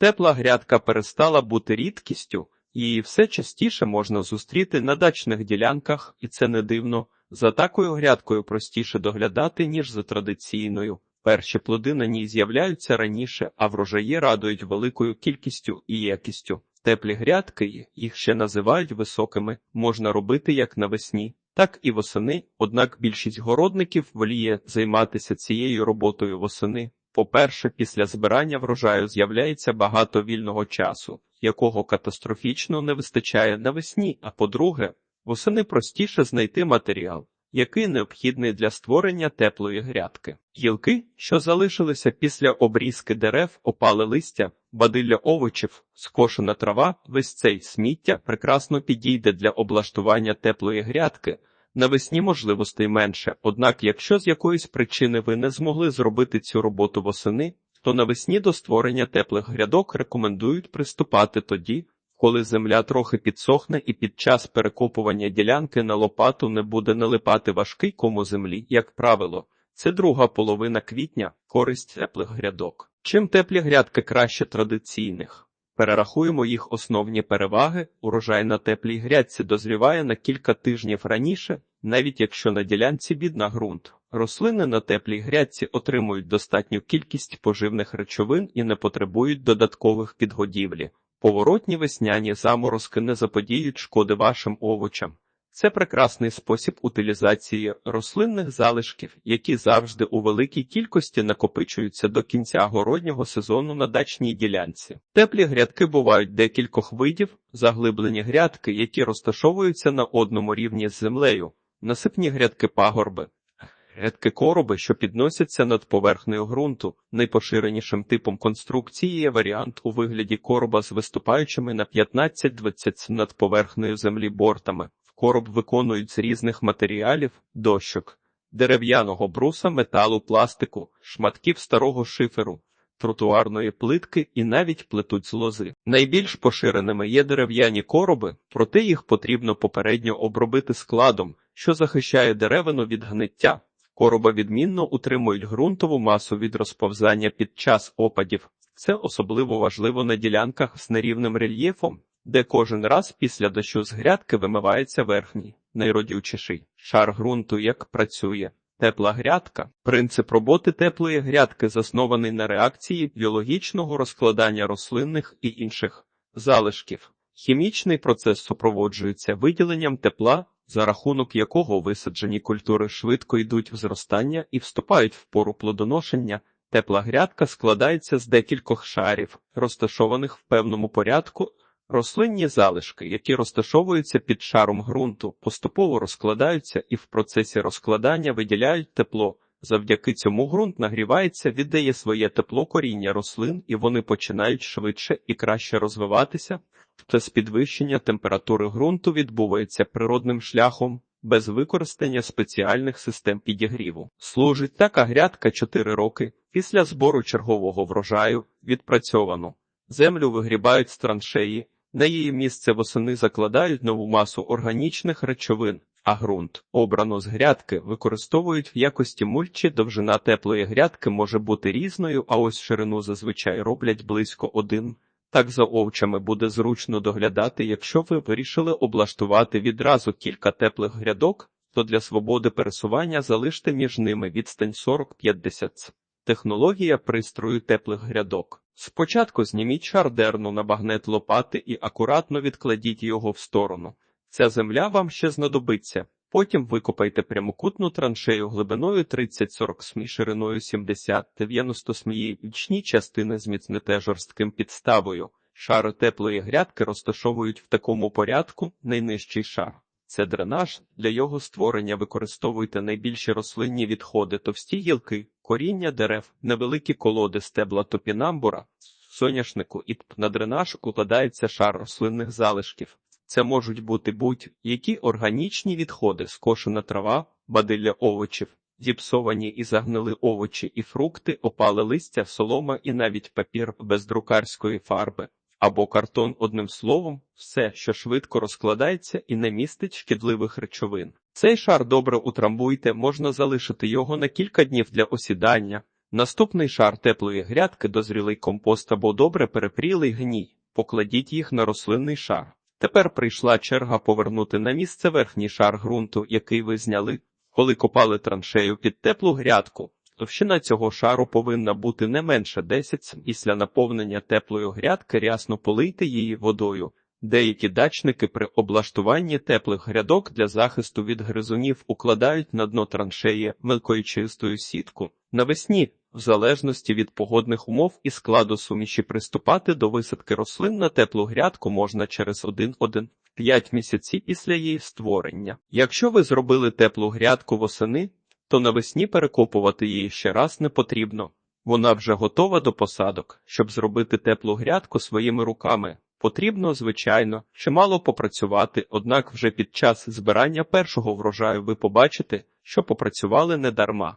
Тепла грядка перестала бути рідкістю, її все частіше можна зустріти на дачних ділянках, і це не дивно. За такою грядкою простіше доглядати, ніж за традиційною. Перші плоди на ній з'являються раніше, а врожаї радують великою кількістю і якістю. Теплі грядки, їх ще називають високими, можна робити як навесні, так і восени, однак більшість городників воліє займатися цією роботою восени. По-перше, після збирання врожаю з'являється багато вільного часу, якого катастрофічно не вистачає навесні, а по-друге, восени простіше знайти матеріал, який необхідний для створення теплої грядки. Гілки, що залишилися після обрізки дерев, опали листя, бадилля овочів, скошена трава, весь цей сміття прекрасно підійде для облаштування теплої грядки. Навесні можливостей менше, однак, якщо з якоїсь причини ви не змогли зробити цю роботу восени, то навесні до створення теплих грядок рекомендують приступати тоді, коли земля трохи підсохне і під час перекопування ділянки на лопату не буде налипати важкий кому землі, як правило. Це друга половина квітня користь теплих грядок. Чим теплі грядки краще традиційних? Перерахуємо їх основні переваги. Урожай на теплій грядці дозріває на кілька тижнів раніше, навіть якщо на ділянці бідна ґрунт. Рослини на теплій грядці отримують достатню кількість поживних речовин і не потребують додаткових підгодівлі. Поворотні весняні заморозки не заподіють шкоди вашим овочам. Це прекрасний спосіб утилізації рослинних залишків, які завжди у великій кількості накопичуються до кінця городнього сезону на дачній ділянці. Теплі грядки бувають декількох видів, заглиблені грядки, які розташовуються на одному рівні з землею, насипні грядки пагорби. Грядки короби, що підносяться над поверхнею ґрунту, найпоширенішим типом конструкції є варіант у вигляді короба з виступаючими на 15-20 над поверхнею землі бортами. Короб виконують з різних матеріалів, дощок, дерев'яного бруса, металу, пластику, шматків старого шиферу, тротуарної плитки і навіть плетуть з лози. Найбільш поширеними є дерев'яні короби, проте їх потрібно попередньо обробити складом, що захищає деревину від гниття. Короба відмінно утримують ґрунтову масу від розповзання під час опадів. Це особливо важливо на ділянках з нерівним рельєфом, де кожен раз після дощу з грядки вимивається верхній, найродючіший шар ґрунту, як працює. Тепла грядка. Принцип роботи теплої грядки заснований на реакції біологічного розкладання рослинних і інших залишків. Хімічний процес супроводжується виділенням тепла, за рахунок якого висаджені культури швидко йдуть в зростання і вступають в пору плодоношення. Тепла грядка складається з декількох шарів, розташованих в певному порядку. Рослинні залишки, які розташовуються під шаром ґрунту, поступово розкладаються і в процесі розкладання виділяють тепло. Завдяки цьому ґрунт нагрівається, віддає своє тепло коріння рослин, і вони починають швидше і краще розвиватися. Це з підвищення температури ґрунту відбувається природним шляхом, без використання спеціальних систем підігріву. Служить така грядка 4 роки після збору чергового врожаю відпрацьовано. Землю вигрібають з траншеї. На її місце восени закладають нову масу органічних речовин, а ґрунт, обрано з грядки, використовують в якості мульчі. Довжина теплої грядки може бути різною, а ось ширину зазвичай роблять близько один. Так за овчами буде зручно доглядати, якщо ви вирішили облаштувати відразу кілька теплих грядок, то для свободи пересування залиште між ними відстань 40-50 Технологія пристрою теплих грядок. Спочатку зніміть шардерну на багнет лопати і акуратно відкладіть його в сторону. Ця земля вам ще знадобиться. Потім викопайте прямокутну траншею глибиною 30-40 смі шириною 70-90 смії, вічні частини зміцните жорстким підставою. Шари теплої грядки розташовують в такому порядку найнижчий шар. Це дренаж. Для його створення використовуйте найбільші рослинні відходи, товсті гілки, коріння дерев, невеликі колоди стебла топінамбура, соняшнику і на дренаж укладається шар рослинних залишків. Це можуть бути будь-які органічні відходи, скошена трава, бадилля овочів, зіпсовані і загнили овочі і фрукти, опали листя, солома і навіть папір без друкарської фарби. Або картон, одним словом, все, що швидко розкладається і не містить шкідливих речовин. Цей шар добре утрамбуйте, можна залишити його на кілька днів для осідання. Наступний шар теплої грядки дозрілий компост або добре перепрілий гній. Покладіть їх на рослинний шар. Тепер прийшла черга повернути на місце верхній шар ґрунту, який ви зняли, коли копали траншею під теплу грядку. Товщина цього шару повинна бути не менше 10. Після наповнення теплої грядки рясно полийте її водою. Деякі дачники при облаштуванні теплих грядок для захисту від гризунів укладають на дно траншеї мелкоїчистою сітку. Навесні, в залежності від погодних умов і складу суміші приступати до висадки рослин на теплу грядку можна через 1-1. 5 місяців після її створення. Якщо ви зробили теплу грядку восени, то навесні перекопувати її ще раз не потрібно. Вона вже готова до посадок. Щоб зробити теплу грядку своїми руками, потрібно, звичайно, чимало попрацювати, однак вже під час збирання першого врожаю ви побачите, що попрацювали не дарма.